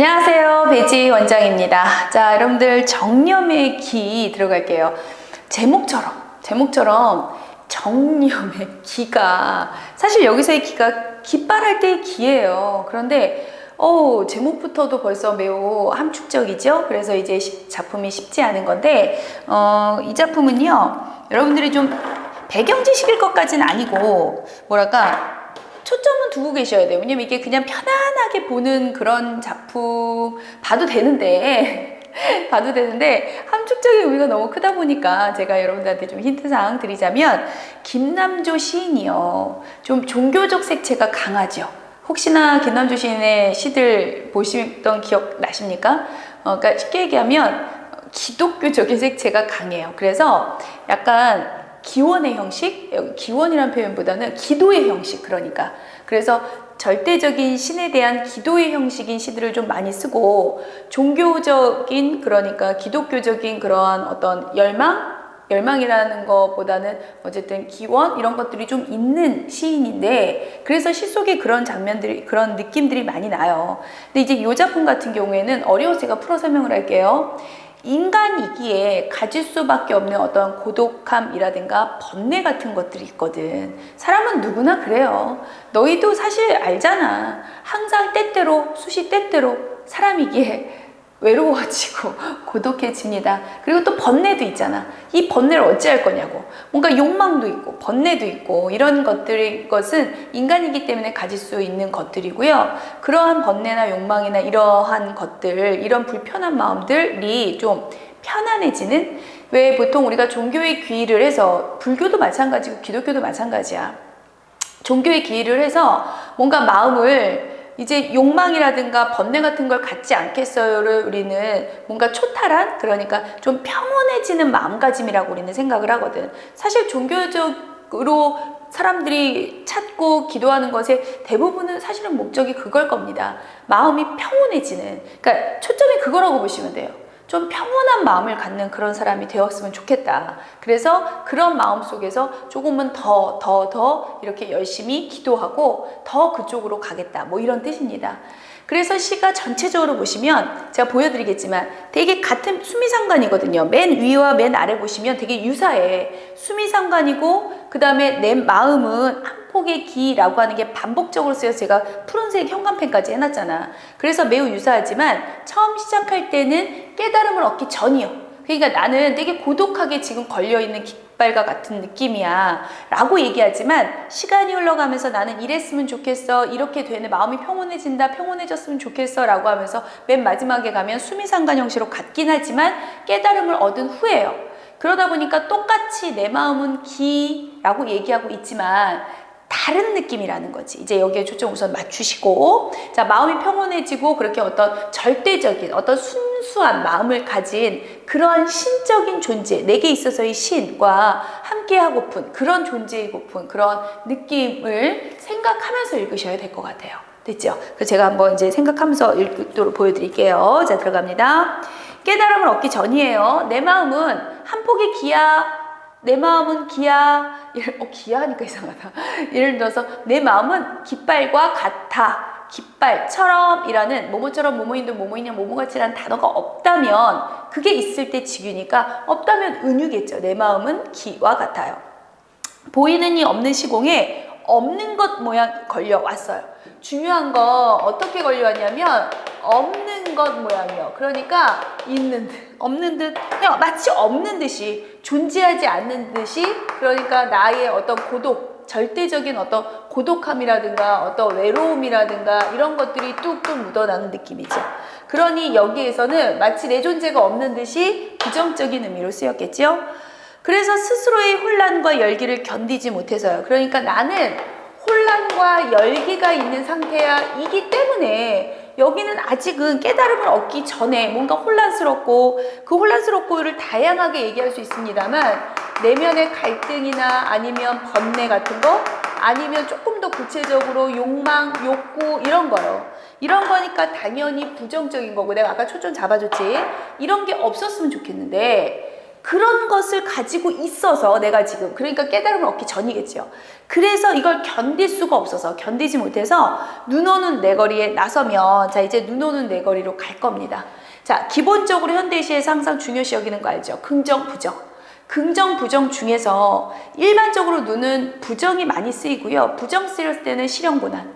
안녕하세요. 배지 원장입니다. 자, 여러분들 정념의 기 들어갈게요. 제목처럼, 제목처럼 정념의 기가 사실 여기서의 기가 깃발할 때의 기예요. 그런데 어, 제목부터도 벌써 매우 함축적이죠. 그래서 이제 시- 작품이 쉽지 않은 건데 어, 이 작품은요. 여러분들이 좀 배경 지식일 것까지는 아니고 뭐랄까 초점은 두고 계셔야 돼요. 왜냐면 이게 그냥 편안하게 보는 그런 작품 봐도 되는데 봐도 되는데 함축적인 의미가 너무 크다 보니까 제가 여러분들한테 좀 힌트사항 드리자면 김남조 시인이요. 좀 종교적 색채가 강하죠. 혹시나 김남조 시인의 시들 보시던 기억 나십니까? 어, 그러니까 쉽게 얘기하면 기독교적인 색채가 강해요. 그래서 약간 기원의 형식, 여기 기원이라는 표현보다는 기도의 형식, 그러니까. 그래서 절대적인 신에 대한 기도의 형식인 시들을 좀 많이 쓰고, 종교적인, 그러니까 기독교적인 그러한 어떤 열망? 열망이라는 것보다는 어쨌든 기원 이런 것들이 좀 있는 시인인데 그래서 시 속에 그런 장면들이 그런 느낌들이 많이 나요. 근데 이제 이 작품 같은 경우에는 어려워서 제가 풀어 설명을 할게요. 인간이기에 가질 수밖에 없는 어떤 고독함이라든가 번뇌 같은 것들이 있거든. 사람은 누구나 그래요. 너희도 사실 알잖아. 항상 때때로, 수시 때때로 사람이기에 외로워지고 고독해집니다. 그리고 또 번뇌도 있잖아. 이 번뇌를 어찌할 거냐고. 뭔가 욕망도 있고 번뇌도 있고 이런 것들이 것은 인간이기 때문에 가질 수 있는 것들이고요. 그러한 번뇌나 욕망이나 이러한 것들, 이런 불편한 마음들이 좀 편안해지는 왜 보통 우리가 종교에 귀의를 해서 불교도 마찬가지고 기독교도 마찬가지야. 종교에 기의를 해서 뭔가 마음을 이제 욕망이라든가 번뇌 같은 걸 갖지 않겠어요를 우리는 뭔가 초탈한 그러니까 좀 평온해지는 마음가짐이라고 우리는 생각을 하거든. 사실 종교적으로 사람들이 찾고 기도하는 것의 대부분은 사실은 목적이 그걸 겁니다. 마음이 평온해지는. 그러니까 초점이 그거라고 보시면 돼요. 좀 평온한 마음을 갖는 그런 사람이 되었으면 좋겠다. 그래서 그런 마음 속에서 조금은 더, 더, 더 이렇게 열심히 기도하고 더 그쪽으로 가겠다. 뭐 이런 뜻입니다. 그래서 시가 전체적으로 보시면 제가 보여드리겠지만 되게 같은 수미상관이거든요. 맨 위와 맨 아래 보시면 되게 유사해. 수미상관이고 그 다음에 내 마음은 한 폭의 기라고 하는 게 반복적으로 쓰여서 제가 푸른색 형광펜까지 해놨잖아. 그래서 매우 유사하지만 처음 시작할 때는 깨달음을 얻기 전이요. 그러니까 나는 되게 고독하게 지금 걸려있는 깃발과 같은 느낌이야. 라고 얘기하지만 시간이 흘러가면서 나는 이랬으면 좋겠어. 이렇게 되는 마음이 평온해진다. 평온해졌으면 좋겠어. 라고 하면서 맨 마지막에 가면 수미상관 형식으로 같긴 하지만 깨달음을 얻은 후에요. 그러다 보니까 똑같이 내 마음은 기라고 얘기하고 있지만 다른 느낌이라는 거지. 이제 여기에 초점 우선 맞추시고, 자, 마음이 평온해지고, 그렇게 어떤 절대적인, 어떤 순수한 마음을 가진 그러한 신적인 존재, 내게 있어서의 신과 함께하고픈 그런 존재이고픈 그런 느낌을 생각하면서 읽으셔야 될 것 같아요. 됐죠? 그래서 제가 한번 이제 생각하면서 읽도록 보여드릴게요. 자, 들어갑니다. 깨달음을 얻기 전이에요. 내 마음은 한 폭의 기야, 내 마음은 기야, 예를, 어, 기야 하니까 이상하다. 예를 들어서, 내 마음은 깃발과 같아. 깃발처럼 이라는 모모처럼 모모인도 모모이냐 모모같이라는 단어가 없다면 그게 있을 때 직유니까 없다면 은유겠죠. 내 마음은 기와 같아요. 보이는 이 없는 시공에 없는 것 모양 걸려왔어요. 중요한 거 어떻게 걸려왔냐면 없는 것 모양이요. 그러니까 있는 듯, 없는 듯, 그냥 마치 없는 듯이 존재하지 않는 듯이 그러니까 나의 어떤 고독, 절대적인 어떤 고독함이라든가 어떤 외로움이라든가 이런 것들이 뚝뚝 묻어나는 느낌이죠. 그러니 여기에서는 마치 내 존재가 없는 듯이 부정적인 의미로 쓰였겠죠. 그래서 스스로의 혼란과 열기를 견디지 못해서요. 그러니까 나는 혼란과 열기가 있는 상태야 이기 때문에 여기는 아직은 깨달음을 얻기 전에 뭔가 혼란스럽고 그 혼란스럽고를 다양하게 얘기할 수 있습니다만 내면의 갈등이나 아니면 번뇌 같은 거 아니면 조금 더 구체적으로 욕망, 욕구 이런 거요. 이런 거니까 당연히 부정적인 거고 내가 아까 초점 잡아줬지. 이런 게 없었으면 좋겠는데 그런 것을 가지고 있어서 내가 지금 그러니까 깨달음을 얻기 전이겠죠. 그래서 이걸 견딜 수가 없어서 견디지 못해서 눈 오는 내 거리에 나서면 자 이제 눈 오는 내 거리로 갈 겁니다. 자 기본적으로 현대시에서 항상 중요시 여기는 거 알죠? 긍정 부정. 긍정 부정 중에서 일반적으로 눈은 부정이 많이 쓰이고요. 부정 쓰였을 때는 실현 고난.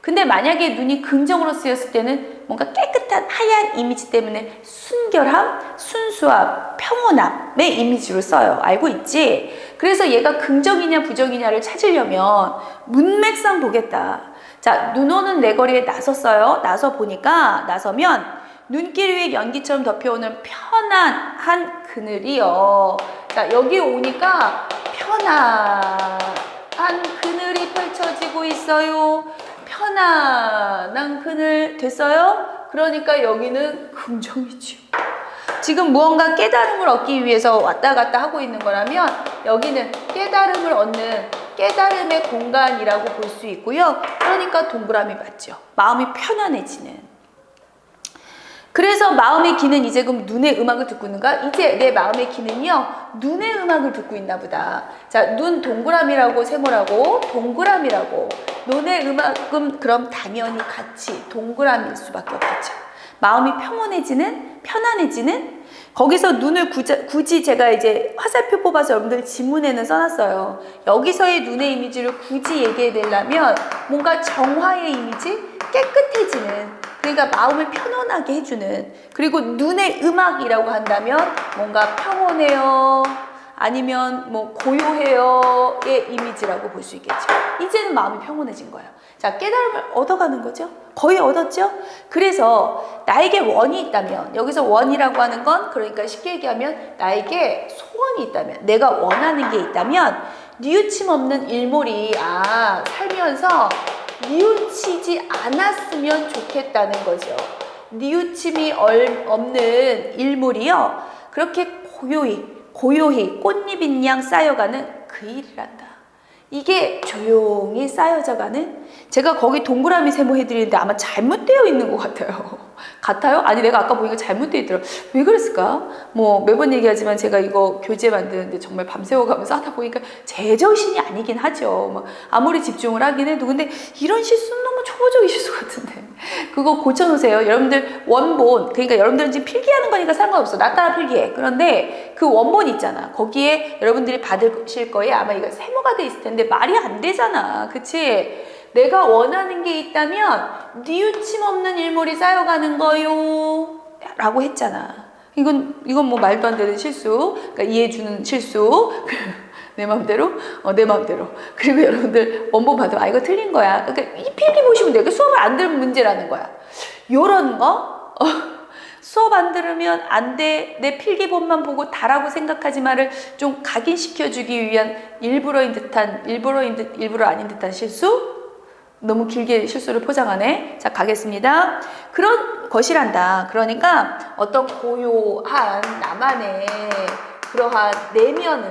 근데 만약에 눈이 긍정으로 쓰였을 때는 뭔가 깨끗 한 하얀 이미지 때문에 순결함, 순수함, 평온함의 이미지로 써요. 알고 있지? 그래서 얘가 긍정이냐 부정이냐를 찾으려면 문맥상 보겠다. 자, 눈 오는 내 거리에 나섰어요. 나서 보니까, 나서면 눈길 위에 연기처럼 덮여오는 편안한 그늘이요. 자, 여기 오니까 편안한 그늘이 펼쳐지고 있어요. 편안한 그늘 됐어요? 그러니까 여기는 긍정이죠. 지금 무언가 깨달음을 얻기 위해서 왔다 갔다 하고 있는 거라면 여기는 깨달음을 얻는 깨달음의 공간이라고 볼 수 있고요. 그러니까 동그라미 맞죠. 마음이 편안해지는. 그래서 마음의 귀는 이제 그럼 눈의 음악을 듣고 있는가? 이제 내 마음의 귀는요, 눈의 음악을 듣고 있나 보다. 자, 눈 동그라미라고 세모라고, 동그라미라고. 눈의 음악은 그럼 당연히 같이 동그라미일 수밖에 없겠죠. 마음이 평온해지는, 편안해지는, 거기서 눈을 굳이, 굳이 제가 이제 화살표 뽑아서 여러분들 지문에는 써놨어요. 여기서의 눈의 이미지를 굳이 얘기해 내려면 뭔가 정화의 이미지, 깨끗해지는, 그러니까 마음을 편안하게 해주는 그리고 눈의 음악이라고 한다면 뭔가 평온해요? 아니면 뭐 고요해요의 이미지라고 볼 수 있겠죠. 이제는 마음이 평온해진 거예요. 자 깨달음을 얻어가는 거죠? 거의 얻었죠? 그래서 나에게 원이 있다면 여기서 원이라고 하는 건 그러니까 쉽게 얘기하면 나에게 소원이 있다면 내가 원하는 게 있다면 뉘우침 없는 일몰이 아 살면서 뉘우치지 않았으면 좋겠다는 거죠. 뉘우침이 없는 일몰이요. 그렇게 고요히, 고요히 꽃잎인 양 쌓여가는 그 일을 한다. 이게 조용히 쌓여져가는 제가 거기 동그라미 세모 해드리는데 아마 잘못되어 있는 것 같아요. 같아요? 아니 내가 아까 보니까 잘못되어 있더라. 왜 그랬을까? 뭐 매번 얘기하지만 제가 이거 교재 만드는데 정말 밤새워가면서 하다 보니까 제정신이 아니긴 하죠. 뭐 아무리 집중을 하긴 해도 근데 이런 실수는 너무 초보적인 실수 같은데 그거 고쳐놓으세요. 여러분들 원본 그러니까 여러분들은 지금 필기하는 거니까 상관없어. 나 따라 필기해. 그런데 그 원본 있잖아. 거기에 여러분들이 받으실 거에 아마 이거 세모가 돼 있을 텐데 말이 안 되잖아. 그치? 내가 원하는 게 있다면 뉘우침 없는 일몰이 쌓여가는 거요. 라고 했잖아. 이건, 이건 뭐 말도 안 되는 실수. 그러니까 이해해주는 실수. 내 마음대로? 어, 내 마음대로. 그리고 여러분들 원본 받으면, 아, 이거 틀린 거야. 그러니까 이 필기 보시면 돼. 그 수업을 안 들으면 문제라는 거야. 요런 거? 어, 수업 안 들으면 안 돼. 내 필기본만 보고 다라고 생각하지 말을 좀 각인시켜주기 위한 일부러인 듯한, 일부러인 듯, 일부러 아닌 듯한 실수? 너무 길게 실수를 포장하네. 자, 가겠습니다. 그런 것이란다. 그러니까 어떤 고요한 나만의 그러한 내면을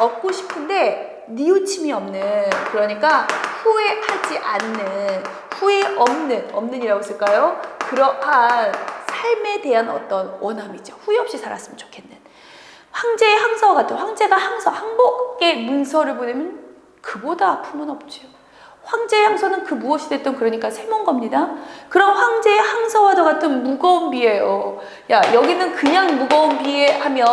얻고 싶은데 뉘우침이 없는 그러니까 후회하지 않는 후회 없는 없는이라고 쓸까요? 그러한 삶에 대한 어떤 원함이죠. 후회 없이 살았으면 좋겠는 황제의 항서와 같은 황제가 항서 항복의 문서를 보내면 그보다 아픔은 없지요. 황제의 항서는 그 무엇이 됐든 그러니까 세몬 겁니다. 그럼 황제의 항서와도 같은 무거운 비예요. 야 여기는 그냥 무거운 비에 하면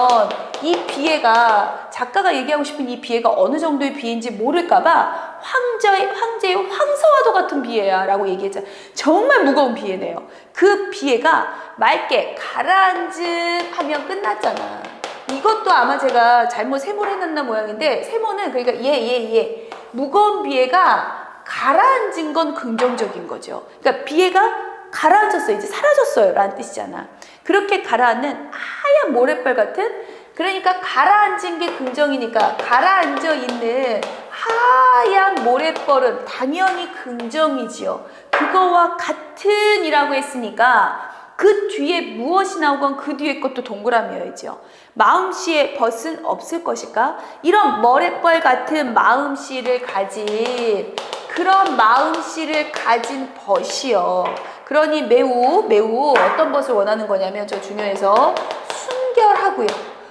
이 비애가 작가가 얘기하고 싶은 이 비애가 어느 정도의 비인지 모를까봐 황제의 황제의 황서와도 같은 비애야라고 얘기했잖아. 정말 무거운 비애네요. 그 비애가 맑게 가라앉음 하면 끝났잖아. 이것도 아마 제가 잘못 세모를 해놨나 모양인데 세모는 그러니까 예예 예, 예. 무거운 비애가 가라앉은 건 긍정적인 거죠. 그러니까 비애가 가라앉았어요. 이제 사라졌어요. 라는 뜻이잖아. 그렇게 가라앉는 하얀 모래벌 같은 그러니까 가라앉은 게 긍정이니까 가라앉아 있는 하얀 모래벌은 당연히 긍정이지요. 그거와 같은 이라고 했으니까 그 뒤에 무엇이 나오건 그 뒤에 것도 동그라미여야죠. 마음씨에 벗은 없을 것일까? 이런 머래벌 같은 마음씨를 가진 그런 마음씨를 가진 벗이요. 그러니 매우 매우 어떤 벗을 원하는 거냐면 저 중요해서 순결하고요.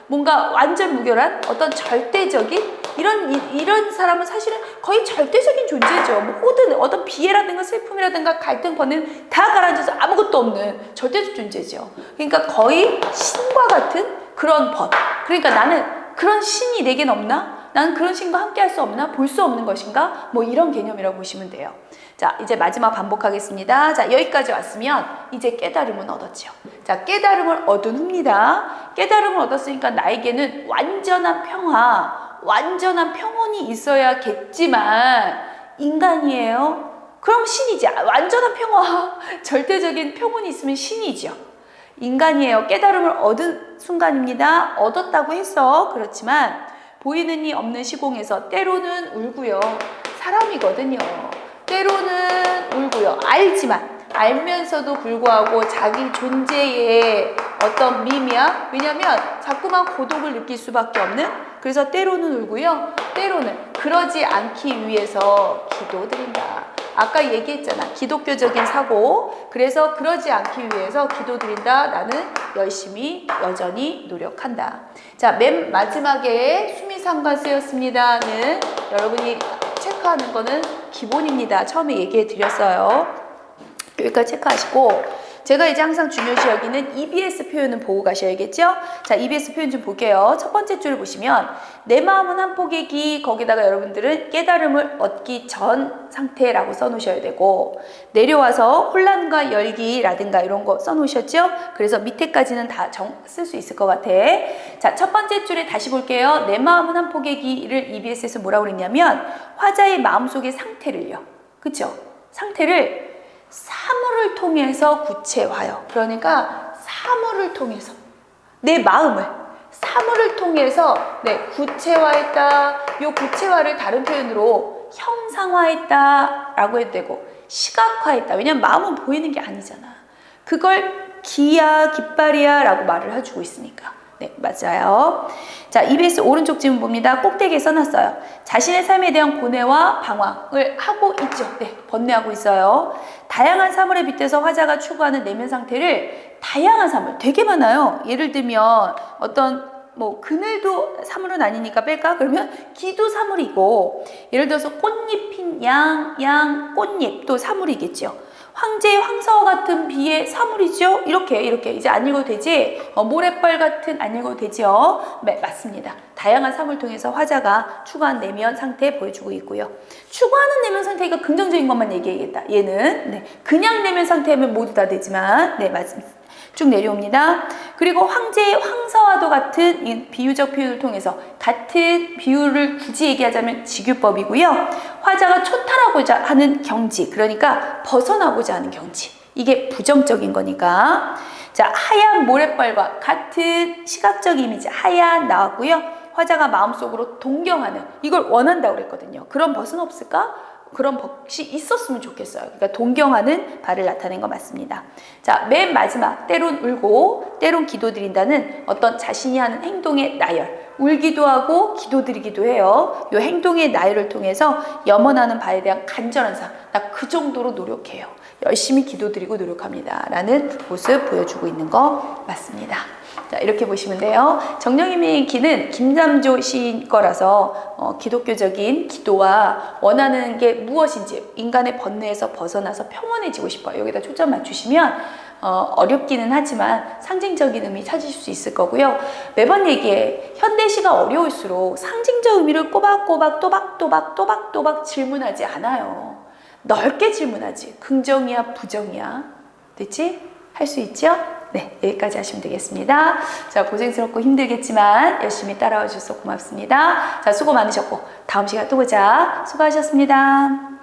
뭔가 완전 무결한 어떤 절대적인 이런 이, 이런 사람은 사실은 거의 절대적인 존재죠. 뭐 모든 어떤 비애라든가 슬픔이라든가 갈등 번뇌는 다 가라앉아서 아무것도 없는 절대적 존재죠. 그러니까 거의 신과 같은 그런 법. 그러니까 나는 그런 신이 내겐 없나? 나는 그런 신과 함께 할 수 없나? 볼 수 없는 것인가? 뭐 이런 개념이라고 보시면 돼요. 자, 이제 마지막 반복하겠습니다. 자, 여기까지 왔으면 이제 깨달음은 얻었죠. 자, 깨달음을 얻은 후입니다. 깨달음을 얻었으니까 나에게는 완전한 평화, 완전한 평온이 있어야겠지만 인간이에요. 그럼 신이지. 아, 완전한 평화, 절대적인 평온이 있으면 신이죠. 인간이에요. 깨달음을 얻은 순간입니다. 얻었다고 해서 그렇지만 보이는 이 없는 시공에서 때로는 울고요. 사람이거든요. 때로는 울고요. 알지만 알면서도 불구하고 자기 존재의 어떤 미미야 왜냐면 자꾸만 고독을 느낄 수밖에 없는 그래서 때로는 울고요. 때로는 그러지 않기 위해서 기도드린다. 아까 얘기했잖아. 기독교적인 사고. 그래서 그러지 않기 위해서 기도 드린다. 나는 열심히 여전히 노력한다. 자, 맨 마지막에 수미상관 쓰였습니다는 여러분이 체크하는 거는 기본입니다. 처음에 얘기해 드렸어요. 여기까지 체크하시고 제가 이제 항상 중요시 여기는 EBS 표현은 보고 가셔야겠죠? 자, EBS 표현 좀 볼게요. 첫 번째 줄을 보시면 내 마음은 한 포기기 거기다가 여러분들은 깨달음을 얻기 전 상태라고 써놓으셔야 되고 내려와서 혼란과 열기라든가 이런 거 써놓으셨죠? 그래서 밑에까지는 다 쓸 수 있을 것 같아. 자, 첫 번째 줄에 다시 볼게요. 내 마음은 한 포기기를 EBS에서 뭐라고 그랬냐면 화자의 마음속의 상태를요. 그쵸? 상태를 사물을 통해서 구체화요. 그러니까 사물을 통해서 내 마음을 사물을 통해서 네, 구체화했다. 요 구체화를 다른 표현으로 형상화했다라고 해도 되고 시각화했다. 왜냐면 마음은 보이는 게 아니잖아. 그걸 기야, 깃발이야라고 말을 해주고 있으니까. 네, 맞아요. 자, EBS 오른쪽 지문 봅니다. 꼭대기에 써놨어요. 자신의 삶에 대한 고뇌와 방황을 하고 있죠. 네, 번뇌하고 있어요. 다양한 사물에 빗대서 화자가 추구하는 내면 상태를 다양한 사물, 되게 많아요. 예를 들면 어떤 뭐 그늘도 사물은 아니니까 뺄까? 그러면 기도 사물이고 예를 들어서 꽃잎인 양, 양, 꽃잎도 사물이겠죠. 황제의 황사와 같은 비의 사물이죠. 이렇게 이렇게 이제 안 읽어도 되지. 어, 모래빨 같은 안 읽어도 되죠. 네 맞습니다. 다양한 사물 통해서 화자가 추구한 내면 상태 보여주고 있고요. 추구하는 내면 상태가 긍정적인 것만 얘기하겠다. 얘는 네, 그냥 내면 상태면 모두 다 되지만 네 맞습니다. 쭉 내려옵니다. 그리고 황제의 황사와도 같은 비유적 표현을 통해서 같은 비유를 굳이 얘기하자면 직유법이고요. 화자가 초탈하고자 하는 경지, 그러니까 벗어나고자 하는 경지. 이게 부정적인 거니까. 자, 하얀 모래벌과 같은 시각적 이미지, 하얀 나왔고요. 화자가 마음속으로 동경하는, 이걸 원한다고 그랬거든요. 그런 벗은 없을까? 그런 법이 있었으면 좋겠어요. 그러니까 동경하는 바를 나타낸 거 맞습니다. 자, 맨 마지막 때론 울고 때론 기도드린다는 어떤 자신이 하는 행동의 나열. 울기도 하고 기도드리기도 해요. 이 행동의 나열을 통해서 염원하는 바에 대한 간절한 사. 나 그 정도로 노력해요. 열심히 기도드리고 노력합니다. 라는 모습 보여주고 있는 거 맞습니다. 자, 이렇게 보시면 돼요. 정령님의 기는 김남조 시인 거라서 어, 기독교적인 기도와 원하는 게 무엇인지 인간의 번뇌에서 벗어나서 평온해지고 싶어요. 여기다 초점 맞추시면 어, 어렵기는 하지만 상징적인 의미 찾으실 수 있을 거고요. 매번 얘기해. 현대시가 어려울수록 상징적 의미를 꼬박꼬박 또박또박 또박또박 질문하지 않아요. 넓게 질문하지. 긍정이야, 부정이야. 됐지? 할 수 있죠? 네, 여기까지 하시면 되겠습니다. 자, 고생스럽고 힘들겠지만 열심히 따라와 주셔서 고맙습니다. 자, 수고 많으셨고, 다음 시간 또 보자. 수고하셨습니다.